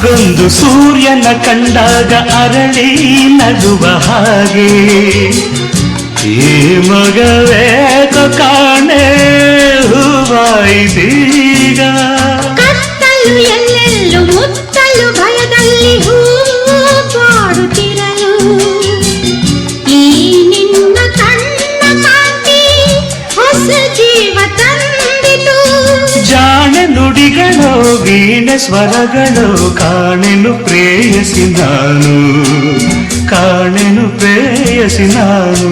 ಮೊಗ್ಗೊಂದು ಸೂರ್ಯನ ಕಂಡಾಗ ಅರಳಿ ನಗುವ ಹಾಗೆ. ಈ ಮಗವೇ ಕಾಣೆ ವೀಣೆ ಸ್ವರಗಳು ಕಾಣೆನು ಪ್ರೇಯಸಿ ನಾನು ಕಾಣೆನು ಪ್ರೇಯಸಿ ನಾನು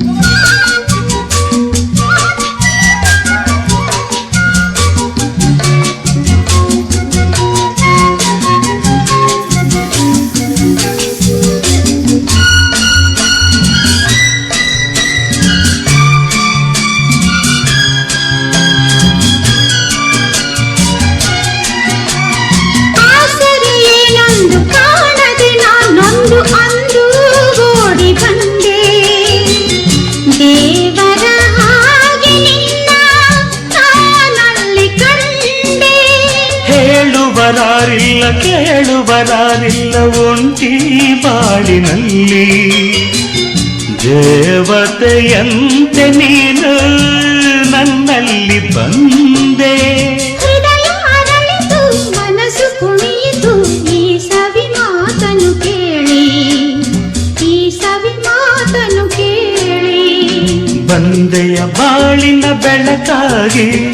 ಹೇಳುವರಾರಿಲ್ಲ ಕೇಳುವರಾರಿಲ್ಲ ಒಂಟಿ ಬಾಳಿನಲ್ಲಿ. ದೇವತೆಯಂತೆ ನೀನು ನನ್ನಲ್ಲಿ ಬಂದೆ. ಮನಸ್ಸು ಕುಣಿಯಿತು ಈ ಸವಿ ಮಾತನು ಕೇಳಿ. ಈ ಸವಿ ಮಾತನು ಕೇಳಿ. ಬಂದೆಯ ಬಾಳಿನ ಬೆಳಕಾಗಿ